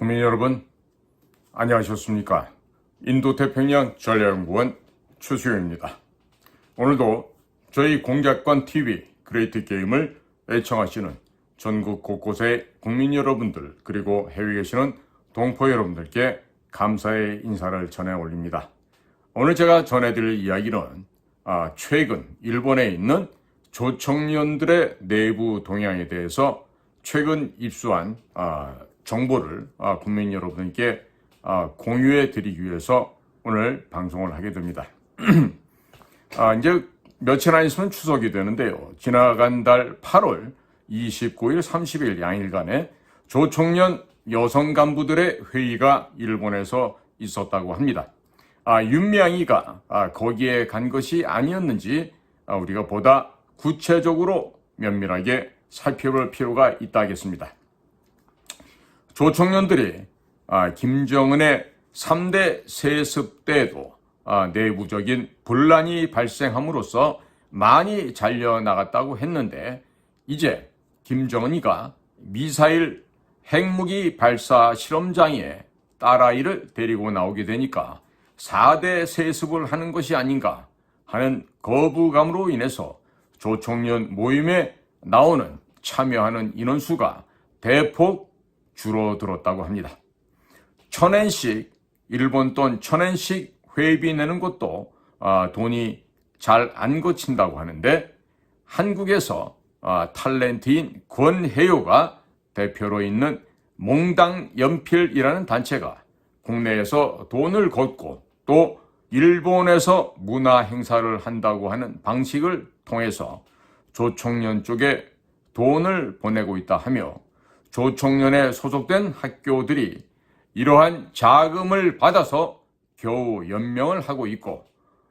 국민 여러분, 안녕하셨습니까? 인도태평양 전략연구원 최수영입니다. 오늘도 저희 공작관 TV 그레이트 게임을 애청하시는 전국 곳곳의 국민 여러분들 그리고 해외에 계시는 동포 여러분들께 감사의 인사를 전해 올립니다. 오늘 제가 전해드릴 이야기는 아, 최근 일본에 있는 조청년들의 내부 동향에 대해서 최근 입수한 아, 정보를 아, 국민 여러분께 아, 공유해 드리기 위해서 오늘 방송을 하게 됩니다. 아, 이제 며칠 안 있으면 추석이 되는데요. 지나간 달 8월 29일, 30일 양일간에 조총련 여성 간부들의 회의가 일본에서 있었다고 합니다. 아, 윤미향이가 아, 거기에 간 것이 아니었는지 아, 우리가 보다 구체적으로 면밀하게 살펴볼 필요가 있다 하겠습니다. 조총련들이 아, 김정은의 3대 세습 때에도 아, 내부적인 분란이 발생함으로써 많이 잘려나갔다고 했는데 이제 김정은이가 미사일 핵무기 발사 실험장에 딸아이를 데리고 나오게 되니까 4대 세습을 하는 것이 아닌가 하는 거부감으로 인해서 조총련 모임에 나오는 참여하는 인원수가 대폭 줄어들었다고 합니다. 천엔씩 일본 돈 천엔씩 회비 내는 것도 아, 돈이 잘안 거친다고 하는데 한국에서 아, 탤런트인 권혜요가 대표로 있는 몽당 연필이라는 단체가 국내에서 돈을 걷고 또 일본에서 문화 행사를 한다고 하는 방식을 통해서 조총련 쪽에 돈을 보내고 있다 하며 조총련에 소속된 학교들이 이러한 자금을 받아서 겨우 연명을 하고 있고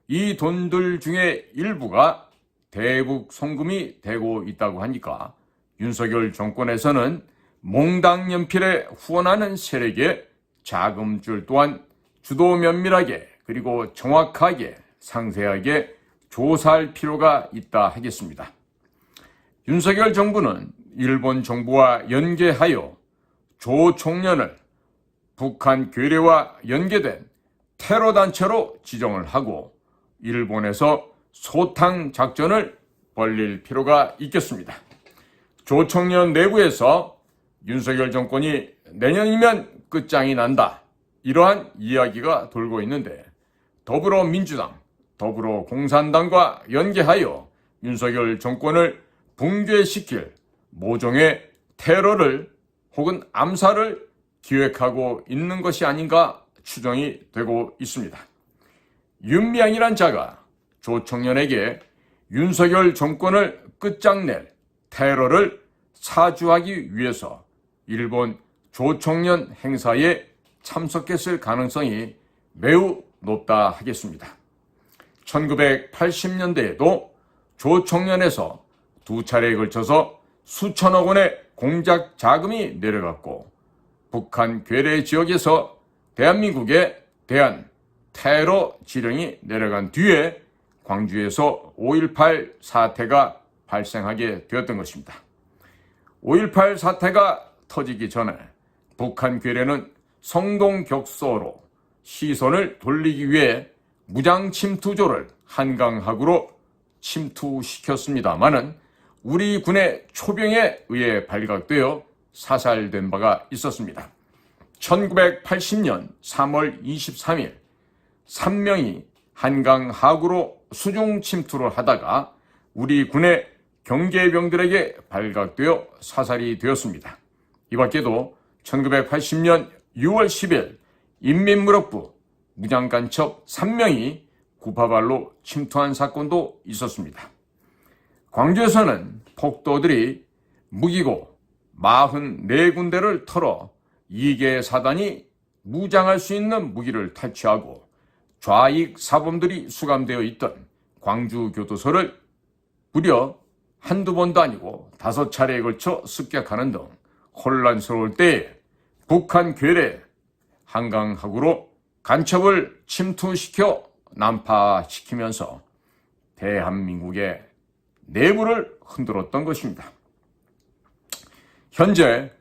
이 돈들 중에 일부가 대북 송금이 되고 있다고 하니까 윤석열 정권에서는 몽당 연필에 후원하는 세력의 자금줄 또한 주도 면밀하게 그리고 정확하게 상세하게 조사할 필요가 있다 하겠습니다. 윤석열 정부는 일본 정부와 연계하여 조 총련을 북한 괴뢰와 연계된 테러 단체로 지정을 하고 일본에서 소탕 작전을 벌릴 필요가 있겠습니다. 조 총련 내부에서 윤석열 정권이 내년이면 끝장이 난다. 이러한 이야기가 돌고 있는데 더불어민주당, 더불어공산당과 연계하여 윤석열 정권을 붕괴시킬 모종의 테러를 혹은 암살을 기획하고 있는 것이 아닌가 추정이 되고 있습니다. 윤미향이란 자가 조청년에게 윤석열 정권을 끝장낼 테러를 사주하기 위해서 일본 조청년 행사에 참석했을 가능성이 매우 높다 하겠습니다. 1980년대에도 조청년에서 두 차례에 걸쳐서 수천억 원의 공작 자금이 내려갔고 북한 괴뢰 지역에서 대한민국에 대한 테러 지령이 내려간 뒤에 광주에서 5.18 사태가 발생하게 되었던 것입니다. 5.18 사태가 터지기 전에 북한 괴뢰는 성동격소로 시선을 돌리기 위해 무장 침투조를 한강하구로 침투시켰습니다마는 우리 군의 초병에 의해 발각되어 사살된 바가 있었습니다. 1980년 3월 23일 3명이 한강 하구로 수중 침투를 하다가 우리 군의 경계병들에게 발각되어 사살이 되었습니다. 이 밖에도 1980년 6월 10일 인민무력부 무장간첩 3명이 구파발로 침투한 사건도 있었습니다. 광주에서는 폭도들이 무기고 44군데를 털어 2개 사단이 무장할 수 있는 무기를 탈취하고 좌익 사범들이 수감되어 있던 광주 교도소를 무려 한두 번도 아니고 다섯 차례에 걸쳐 습격하는 등 혼란스러울 때에 북한 괴뢰 한강하구로 간첩을 침투시켜 난파시키면서 대한민국의 내부를 흔들었던 것입니다. 현재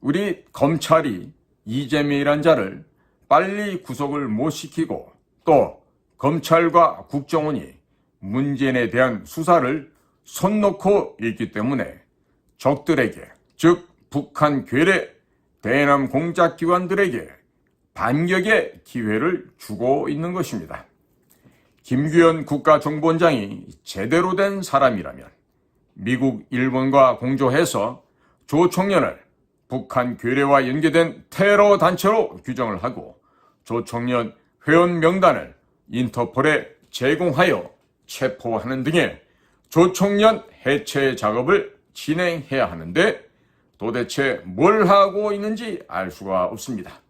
우리 검찰이 이재명이란 자를 빨리 구속을 못 시키고 또 검찰과 국정원이 문재인에 대한 수사를 손 놓고 있기 때문에 적들에게 즉 북한 괴뢰 대남 공작 기관들에게 반격의 기회를 주고 있는 것입니다. 김규현 국가정보원장이 제대로 된 사람이라면 미국, 일본과 공조해서 조 청년을 북한 괴뢰와 연계된 테러 단체로 규정을 하고 조 청년 회원 명단을 인터폴에 제공하여 체포하는 등의 조 청년 해체 작업을 진행해야 하는데 도대체 뭘 하고 있는지 알 수가 없습니다.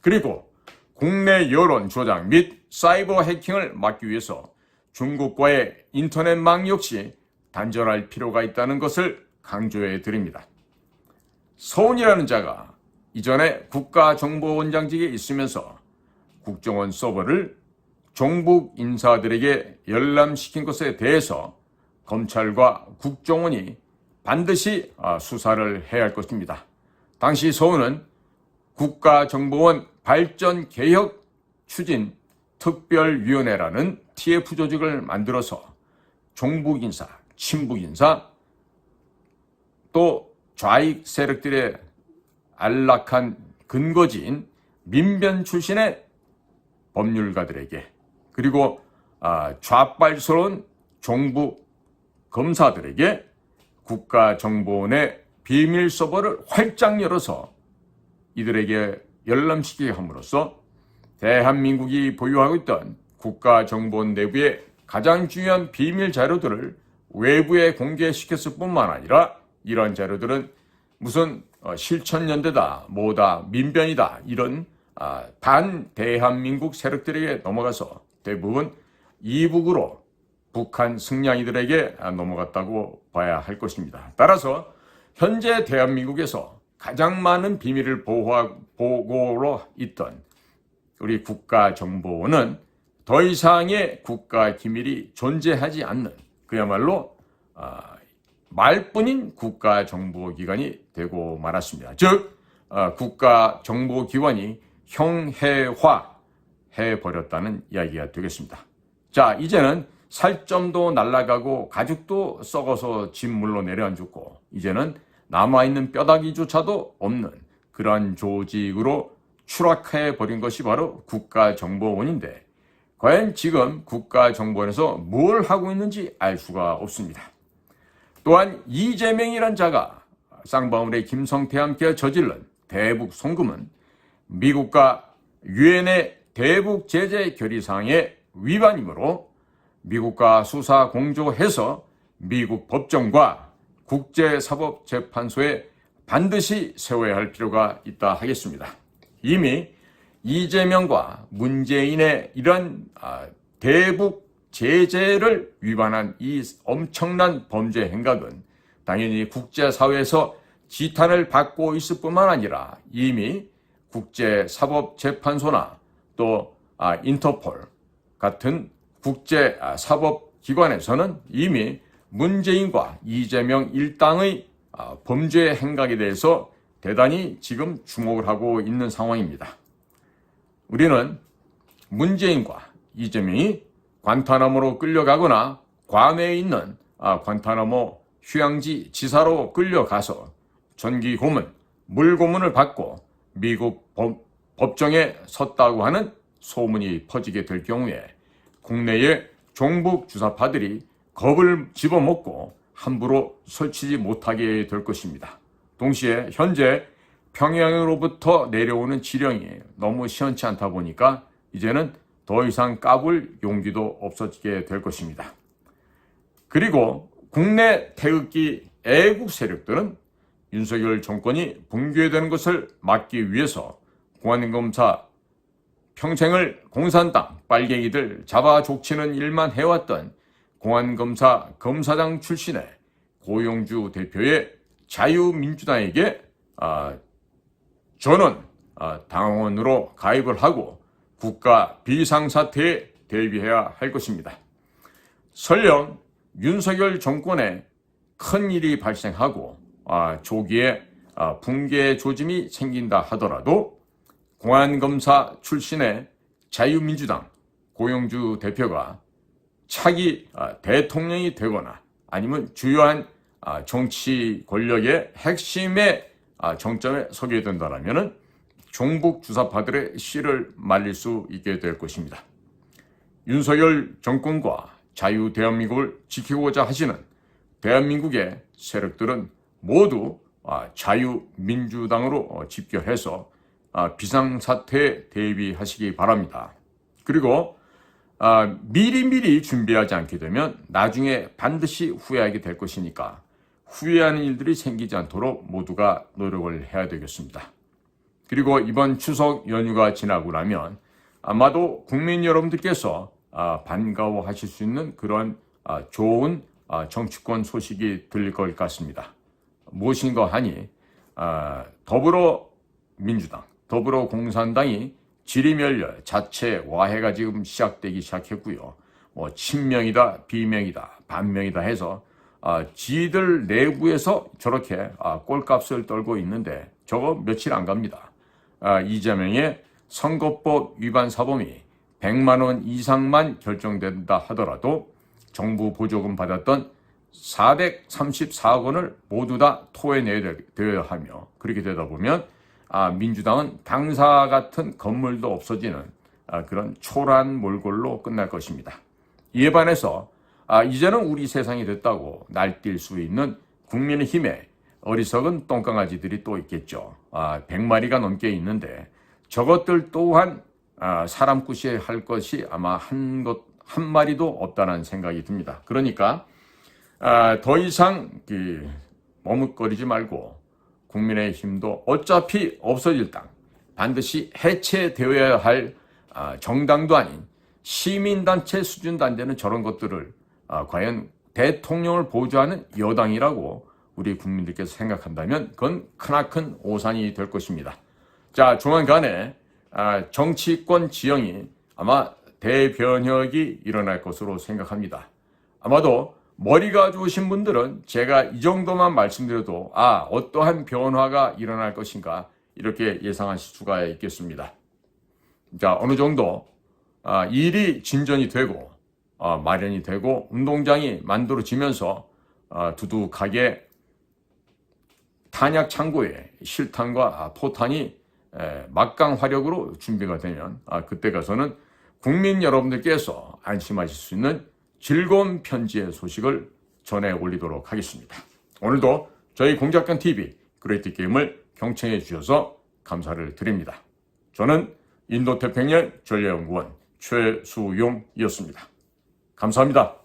그리고 국내 여론 조작 및 사이버 해킹을 막기 위해서 중국과의 인터넷망 역시 단절할 필요가 있다는 것을 강조해 드립니다. 서훈이라는 자가 이전에 국가정보원장직에 있으면서 국정원 서버를 종북 인사들에게 열람시킨 것에 대해서 검찰과 국정원이 반드시 아, 수사를 해야 할 것입니다. 당시 서훈은 국가정보원 발전개혁 추진 특별위원회라는 TF 조직을 만들어서 종북인사, 친북인사, 또 좌익 세력들의 안락한 근거지인 민변 출신의 법률가들에게 그리고 아, 좌빨스러운 종북 검사들에게 국가정보원의 비밀 서버를 활짝 열어서 이들에게 열람시키게 함으로써 대한민국이 보유하고 있던 국가정보원 내부의 가장 중요한 비밀 자료들을 외부에 공개시켰을 뿐만 아니라 이러한 자료들은 무슨 어, 실천연대다, 뭐다, 민변이다 이런 아, 반 대한민국 세력들에게 넘어가서 대부분 이북으로 북한 승냥이들에게 넘어갔다고 봐야 할 것입니다. 따라서 현재 대한민국에서 가장 많은 비밀을 보고로 있던 우리 국가정보원은 더 이상의 국가 기밀이 존재하지 않는 그야말로 아, 말뿐인 국가정보기관이 되고 말았습니다. 즉 어, 국가정보기관이 형해화 해 버렸다는 이야기가 되겠습니다. 자 이제는 살점도 날아가고 가죽도 썩어서 진물로 내려앉았고 이제는 남아있는 뼈다귀조차도 없는 그러한 조직으로 추락해 버린 것이 바로 국가정보원인데 과연 지금 국가정보원에서 뭘 하고 있는지 알 수가 없습니다. 또한 이재명이란 자가 쌍방울의 김성태와 함께 저질른 대북 송금은 미국과 유엔의 대북 제재 결의사항의 위반이므로 미국과 수사 공조해서 미국 법정과 국제사법재판소에 반드시 세워야 할 필요가 있다 하겠습니다. 이미 이재명과 문재인의 이런 아, 대북 제재를 위반한 이 엄청난 범죄 행각은 당연히 국제사회에서 지탄을 받고 있을 뿐만 아니라 이미 국제사법재판소나 또 아, 인터폴 같은 국제사법기관에서는 이미 문재인과 이재명 일당의 아, 범죄 행각에 대해서 대단히 지금 주목을 하고 있는 상황입니다. 우리는 문재인과 이재명이 관타나모로 끌려가거나 괌에 있는 아, 관타나모 휴양지 지사로 끌려가서 전기 고문, 물 고문을 받고 미국 법, 법정에 섰다고 하는 소문이 퍼지게 될 경우에 국내의 종북 주사파들이 겁을 집어먹고 함부로 설치지 못하게 될 것입니다. 동시에 현재 평양으로부터 내려오는 지령이 너무 시원치 않다 보니까 이제는 더 이상 까불 용기도 없어지게 될 것입니다. 그리고 국내 태극기 애국 세력들은 윤석열 정권이 붕괴되는 것을 막기 위해서 공안검사 평생을 공산당 빨갱이들 잡아 족치는 일만 해왔던 공안검사 검사장 출신의 고용주 대표의 자유민주당에게 아, 전원 아, 당원으로 가입을 하고 국가 비상사태에 대비해야 할 것입니다. 설령 윤석열 정권에 큰 일이 발생하고 아, 조기에 아, 붕괴 조짐이 생긴다 하더라도 공안검사 출신의 자유민주당 고용주 대표가 차기 아, 대통령이 되거나 아니면 주요한 아, 정치 권력의 핵심의 아, 정점에 서게 된다면 종북 주사파들의 씨를 말릴 수 있게 될 것입니다. 윤석열 정권과 자유 대한민국을 지키고자 하시는 대한민국의 세력들은 모두 아, 자유민주당으로 어, 집결해서 아, 비상사태에 대비하시기 바랍니다. 그리고 아, 미리미리 준비하지 않게 되면 나중에 반드시 후회하게 될 것이니까 후회하는 일들이 생기지 않도록 모두가 노력을 해야 되겠습니다. 그리고 이번 추석 연휴가 지나고 나면 아마도 국민 여러분들께서 아, 반가워하실 수 있는 그런 아, 좋은 아, 정치권 소식이 들릴 것 같습니다. 무엇인가 하니 아, 더불어민주당, 더불어공산당이 지리멸렬 자체 와해가 지금 시작되기 시작했고요. 뭐 친명이다, 비명이다, 반명이다 해서 아, 지들 내부에서 저렇게 아, 꼴값을 떨고 있는데 저거 며칠 안 갑니다. 아, 이재명의 선거법 위반 사범이 100만 원 이상만 결정된다 하더라도 정부 보조금 받았던 434억 원을 모두 다 토해내야 되어야 하며 그렇게 되다 보면 아, 민주당은 당사 같은 건물도 없어지는 아, 그런 초란 몰골로 끝날 것입니다. 이에 반해서 아, 이제는 우리 세상이 됐다고 날뛸 수 있는 국민의힘의 어리석은 똥강아지들이 또 있겠죠. 아, 100마리가 넘게 있는데 저것들 또한 아, 사람굿이 할 것이 아마 한 것, 한 마리도 없다는 생각이 듭니다. 그러니까 아, 더 이상 그, 머뭇거리지 말고 국민의힘도 어차피 없어질 당 반드시 해체되어야 할 아, 정당도 아닌 시민단체 수준 단계는 저런 것들을 아, 과연 대통령을 보좌하는 여당이라고 우리 국민들께서 생각한다면 그건 크나큰 오산이 될 것입니다. 자, 조만간에 아, 정치권 지형이 아마 대변혁이 일어날 것으로 생각합니다. 아마도 머리가 좋으신 분들은 제가 이 정도만 말씀드려도 아, 어떠한 변화가 일어날 것인가 이렇게 예상하실 수가 있겠습니다. 자, 어느 정도 아, 일이 진전이 되고 아, 마련이 되고 운동장이 만들어지면서 아, 두둑하게 탄약 창고에 실탄과 포탄이 에, 막강 화력으로 준비가 되면 아, 그때 가서는 국민 여러분들께서 안심하실 수 있는 즐거운 편지의 소식을 전해 올리도록 하겠습니다. 오늘도 저희 공작관 TV 그레이트 게임을 경청해 주셔서 감사를 드립니다. 저는 인도태평양 전략연구원 최수용이었습니다. 감사합니다.